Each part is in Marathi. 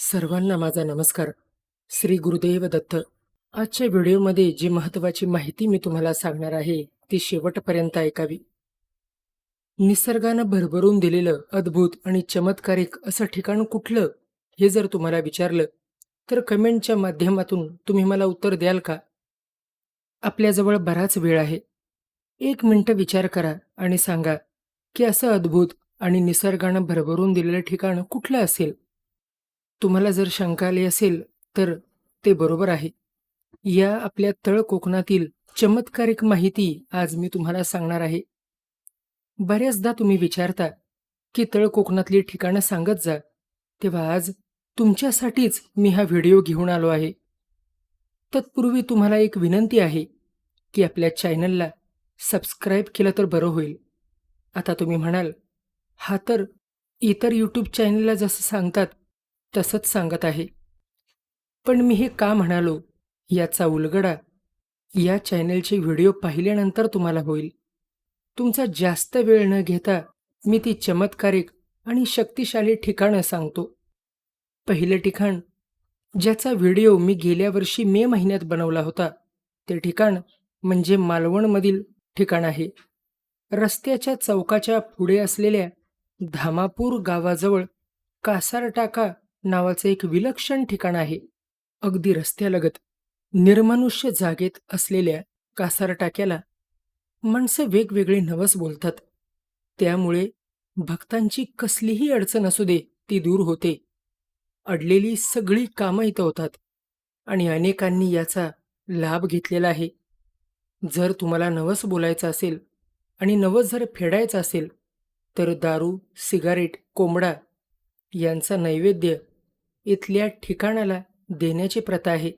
सर्वांना माझा नमस्कार. श्री गुरुदेव दत्त. आजच्या व्हिडिओमध्ये जी महत्त्वाची माहिती मी तुम्हाला सांगणार आहे ती शेवटपर्यंत ऐकावी. निसर्गानं भरभरून दिलेलं अद्भुत आणि चमत्कारिक असं ठिकाण कुठलं हे जर तुम्हाला विचारलं तर कमेंटच्या माध्यमातून तुम्ही मला उत्तर द्याल का? आपल्याजवळ बराच वेळ आहे. एक मिनटं विचार करा आणि सांगा की असं अद्भुत आणि निसर्गानं भरभरून दिलेलं ठिकाण कुठलं असेल? तुम्हाला जर शंका आली असेल तर ते बरोबर आहे. या आपल्या तळ कोकणातील चमत्कारिक माहिती आज मी तुम्हाला सांगणार आहे. बऱ्याचदा तुम्ही विचारता की तळ कोकणातली ठिकाणं सांगत जा तेव्हा आज तुमच्यासाठीच मी हा व्हिडिओ घेऊन आलो आहे. तत्पूर्वी तुम्हाला एक विनंती आहे की आपल्या चॅनलला सबस्क्राईब केलं तर बरं होईल. आता तुम्ही म्हणाल हा तर इतर यूट्यूब चॅनलला जसं सांगतात तसंच सांगत आहे. पण मी हे का म्हणालो? याचा उलगडा या चॅनलचे व्हिडिओ पाहिल्यानंतर तुम्हाला होईल. तुमचा जास्त वेळ न घेता मी ती चमत्कारिक आणि शक्तिशाली ठिकाणं सांगतो. पहिलं ठिकाण ज्याचा व्हिडिओ मी गेल्या वर्षी मे महिन्यात बनवला होता ते ठिकाण म्हणजे मालवणमधील ठिकाण आहे. रस्त्याच्या चौकाच्या पुढे असलेल्या धामापूर गावाजवळ कासारटाका नावाचं एक विलक्षण ठिकाण आहे. अगदी रस्त्यालगत निर्मनुष्य जागेत असलेल्या कासारटाक्याला माणसं वेगवेगळे नवस बोलतात. त्यामुळे भक्तांची कसलीही अडचण असू दे ती दूर होते. अडलेली सगळी कामं इथं होतात आणि अनेकांनी याचा लाभ घेतलेला आहे. जर तुम्हाला नवस बोलायचं असेल आणि नवस जर फेडायचं असेल तर दारू सिगारेट कोंबडा यांचा नैवेद्य इथल्या ठिकाणाला देण्याची प्रथा आहे.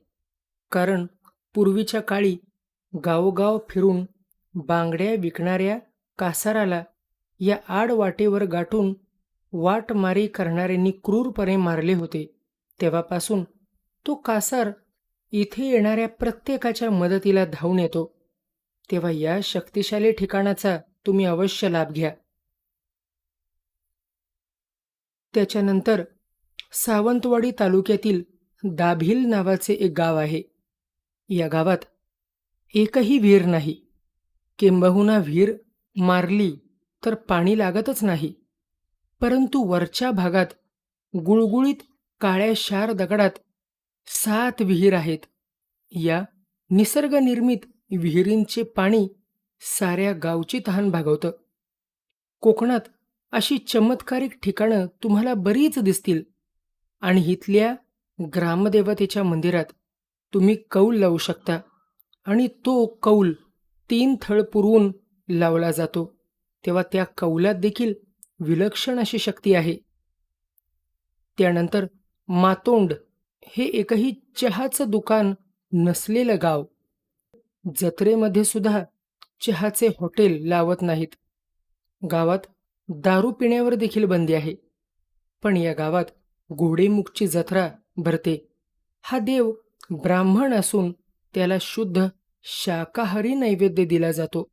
कारण पूर्वीच्या काळी गावोगाव फिरून बांगड्या विकणाऱ्या कासाराला या आडवाटेवर गाठून वाटमारी करणाऱ्यांनी क्रूरपणे मारले होते. तेव्हापासून तो कासार इथे येणाऱ्या प्रत्येकाच्या मदतीला धावून येतो. तेव्हा या शक्तिशाली ठिकाणाचा तुम्ही अवश्य लाभ घ्या. त्याच्यानंतर सावंतवाडी तालुक्यातील दाभिल नावाचे एक गाव आहे. या गावात एकही विहीर नाही. किंबहुना विहीर मारली तर पाणी लागतच नाही. परंतु वरच्या भागात गुळगुळीत काळ्या शार दगडात सात विहीर आहेत. या निसर्गनिर्मित विहिरींचे पाणी साऱ्या गावची तहान भागवतं. कोकणात अशी चमत्कारिक ठिकाणं तुम्हाला बरीच दिसतील. आणि इथल्या ग्रामदेवतेच्या मंदिरात तुम्ही कौल लावू शकता आणि तो कौल तीन थळ पुरवून लावला जातो. तेव्हा त्या कौलात देखील विलक्षण अशी शक्ती आहे. त्यानंतर मातोंड हे एकही चहाचं दुकान नसलेलं गाव. जत्रेमध्ये सुद्धा चहाचे हॉटेल लावत नाहीत. गावात दारू पिण्यावर देखील बंदी आहे. पण या गावात घोडेमुखची जत्रा भरते. हा देव ब्राह्मण असून त्याला शुद्ध शाकाहारी नैवेद्य दिला जातो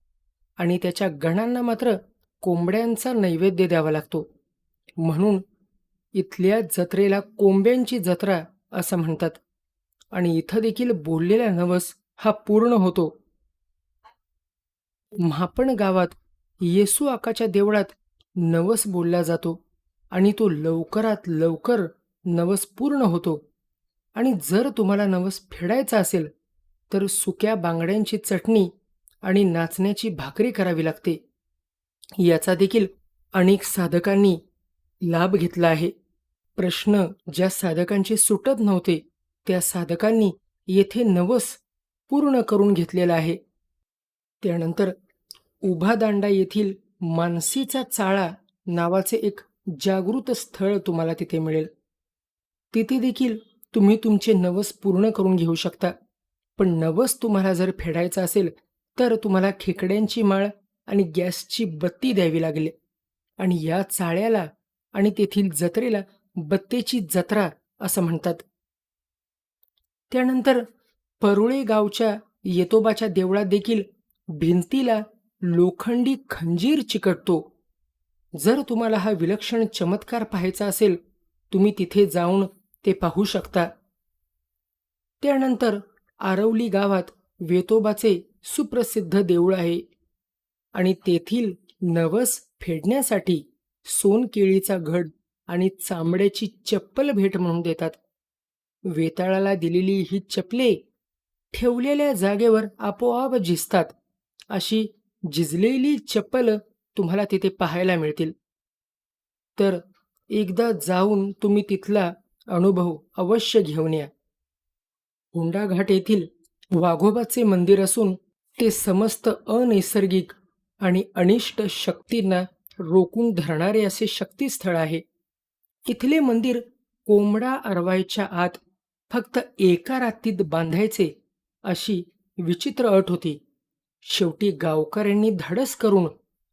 आणि त्याच्या गणांना मात्र कोंबड्यांचा नैवेद्य द्यावा लागतो. म्हणून इथल्या जत्रेला कोंब्यांची जत्रा असं म्हणतात आणि इथं देखील बोललेला नवस हा पूर्ण होतो. म्हापण गावात येसू आकाच्या देवळात नवस बोलला जातो. आणि तो लवकरात लवकर नवस पूर्ण होतो. आणि जर तुम्हाला नवस फेडायचा असेल तर सुक्या बांगड्यांची चटणी आणि नाचण्याची भाकरी करावी लागते. याचा देखील अनेक साधकांनी लाभ घेतला आहे. प्रश्न ज्या साधकांचे सुटत नव्हते त्या साधकांनी येथे नवस पूर्ण करून घेतलेला आहे. त्यानंतर उभा दांडा येथील मानसीचा चाळा नावाचे एक जागृत स्थळ तुम्हाला तिथे मिळेल. तिथे देखील तुम्ही तुमचे नवस पूर्ण करून घेऊ शकता. पण नवस तुम्हाला जर फेडायचा असेल तर तुम्हाला खेकड्यांची माळ आणि गॅसची बत्ती द्यावी लागेल. आणि या चाळ्याला आणि तेथील जत्रेला बत्तेची जत्रा असं म्हणतात. त्यानंतर परुळे गावच्या येतोबाच्या देवळात देखील भिंतीला लोखंडी खंजीर चिकटतो. जर तुम्हाला हा विलक्षण चमत्कार पाहायचा असेल तुम्ही तिथे जाऊन ते पाहू शकता. त्यानंतर आरवली गावात वेतोबाचे सुप्रसिद्ध देऊळ आहे आणि तेथील नवस फेडण्यासाठी सोनकेळीचा घड आणि चांबड्याची चप्पल भेट म्हणून देतात. वेताळाला दिलेली ही चपले ठेवलेल्या जागेवर आपोआप झिजतात. अशी झिजलेली चप्पल तुम्हाला तिथे पाहायला मिळतील. तर एकदा जाऊन तुम्ही तिथला अनुभव अवश्य घेऊन या. हुंडा घाट येथील वाघोबाचे मंदिर असून ते समस्त अनैसर्गिक आणि अनिष्ट शक्तींना रोखून धरणारे असे शक्तीस्थळ आहे. इथले मंदिर कोंबडा अरवायच्या आत फक्त एका रात्रीत बांधायचे अशी विचित्र अट होती. शेवटी गावकऱ्यांनी धाडस करून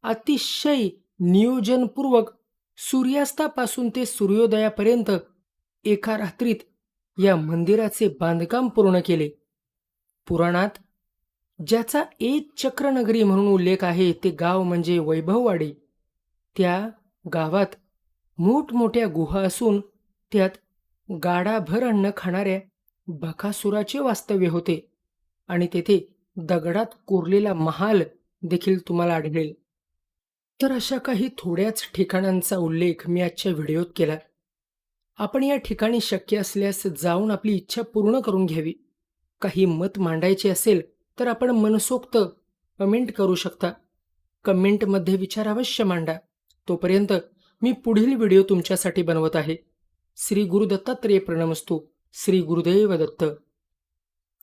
अतिशय नियोजनपूर्वक सूर्यास्तापासून ते सूर्योदयापर्यंत एका रात्रीत या मंदिराचे बांधकाम पूर्ण केले. पुराणात ज्याचा एक चक्रनगरी म्हणून उल्लेख आहे ते गाव म्हणजे वैभववाडी. त्या गावात मोठमोठ्या गुहा असून त्यात गाडाभर अन्न खाणाऱ्या बकासुराचे वास्तव्य होते आणि तेथे दगडात कोरलेला महाल देखील तुम्हाला आढळेल. तर अशा काही थोड्याच ठिकाणांचा उल्लेख मी आजच्या व्हिडिओत केला आपण या ठिकाणी शक्य असल्यास जाऊन आपली इच्छा पूर्ण करून घ्यावी. काही मत मांडायचे असेल तर आपण मनसोक्त कमेंट करू शकता. कमेंटमध्ये विचार अवश्य मांडा. तोपर्यंत मी पुढील व्हिडिओ तुमच्यासाठी बनवत आहे. श्री गुरुदत्तात्रेय प्रणमस्तू. श्री गुरुदेव दत्त.